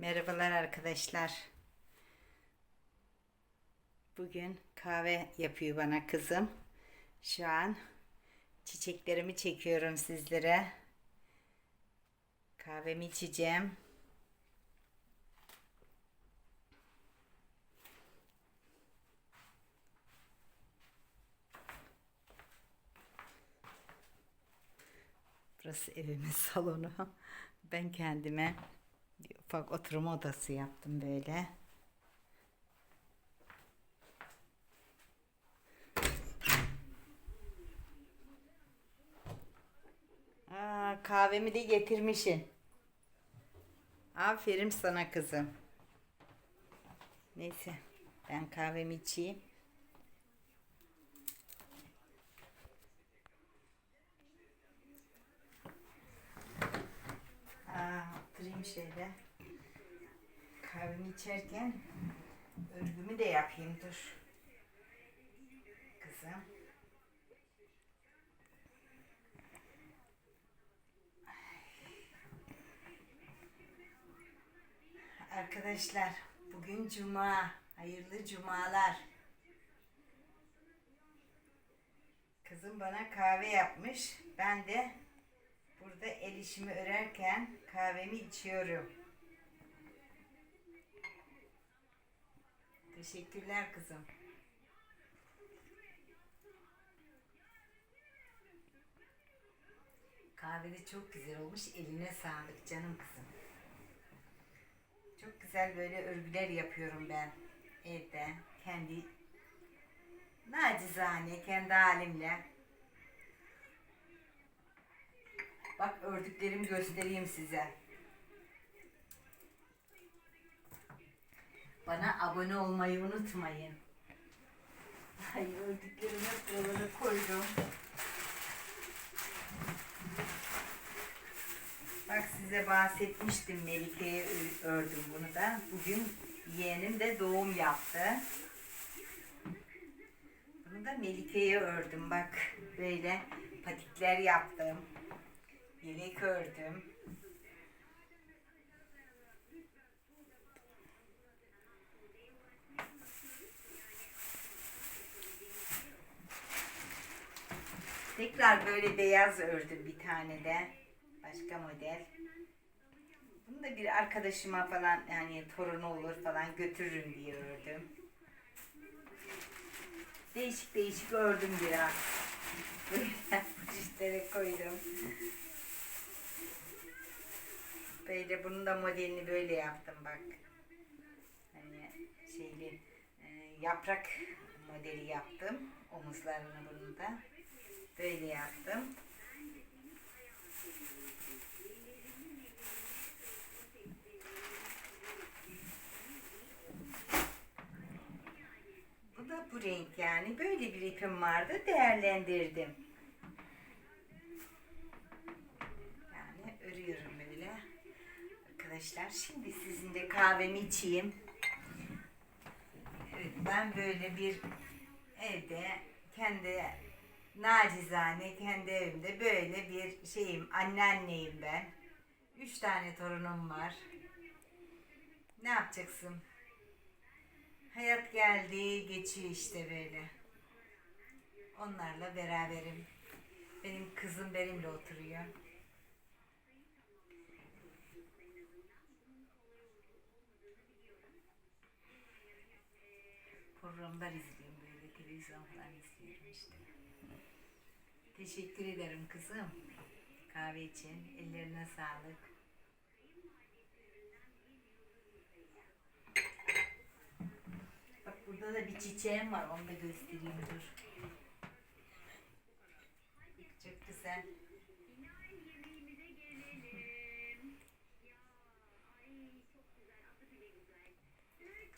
Merhabalar arkadaşlar. Bugün kahve yapıyor bana kızım. Şu an çiçeklerimi çekiyorum sizlere. Kahvemi içeceğim. Burası evimin salonu. Ben kendime ufak oturma odası yaptım böyle. Aa, kahvemi de getirmişsin. Aferin sana kızım. Neyse ben kahvemi içeyim. Aa, oturayım şöyle. Kahvemi içerken örgümü de yapayım dur. Kızım. Arkadaşlar bugün cuma. Hayırlı cumalar. Kızım bana kahve yapmış. Ben de burada el işimi örerken kahvemi içiyorum. Teşekkürler kızım. Kahve de çok güzel olmuş. Eline sağlık canım kızım. Çok güzel böyle örgüler yapıyorum ben evde. Kendi nacizane, kendi halimle. Bak ördüklerimi göstereyim size. Bana abone olmayı unutmayın. Ay ördüklerimi buralara koydum. Bak size bahsetmiştim Melike'ye ör- ördüm bunu da. Bugün yeğenim de doğum yaptı. Bunu da Melike'ye ördüm bak. Böyle patikler yaptım. Yelek ördüm. Tekrar böyle beyaz ördüm bir tane de. Başka model. Bunu da bir arkadaşıma falan yani torunu olur falan götürürüm diye ördüm. Değişik değişik ördüm biraz. Böyle poşetlere koydum. Böyle bunun da modelini böyle yaptım bak. Hani şeyli e, yaprak modeli yaptım. Omuzlarını bunu da. Böyle yaptım. Bu da bu renk yani. Böyle bir ipim vardı. Değerlendirdim. Yani örüyorum böyle. Arkadaşlar şimdi sizin de kahvemi içeyim. Evet ben böyle bir evde kendi nacizane kendi evimde böyle bir şeyim anneanneyim ben. Üç tane torunum var. Ne yapacaksın? Hayat geldi, geçiyor işte böyle. Onlarla beraberim. Benim kızım benimle oturuyor. Programlar izliyorum böyle, televizyon falan izliyorum işte. Teşekkür ederim kızım. Kahve için. Ellerine sağlık. Bak burada da bir çiçeğim var. Onu da göstereyim dur. Çok güzel.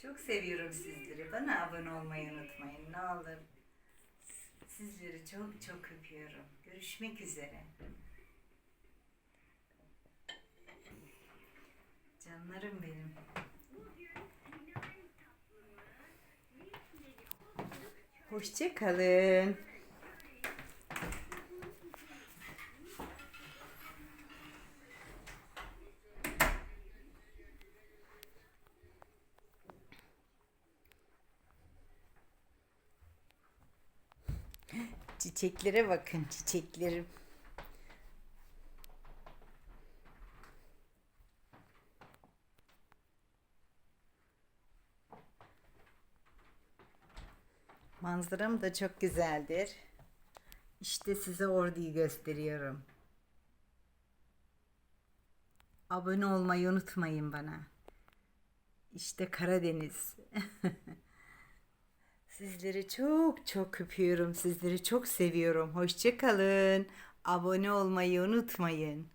Çok seviyorum sizleri. Bana abone olmayı unutmayın. Ne olur. Sizleri çok çok öpüyorum. Görüşmek üzere. Canlarım benim. Hoşça Çiçeklere bakın çiçeklerim. Manzaram da çok güzeldir. İşte size orduyu gösteriyorum. Abone olmayı unutmayın bana. İşte Karadeniz. Sizleri çok çok öpüyorum. Sizleri çok seviyorum. Hoşça kalın. Abone olmayı unutmayın.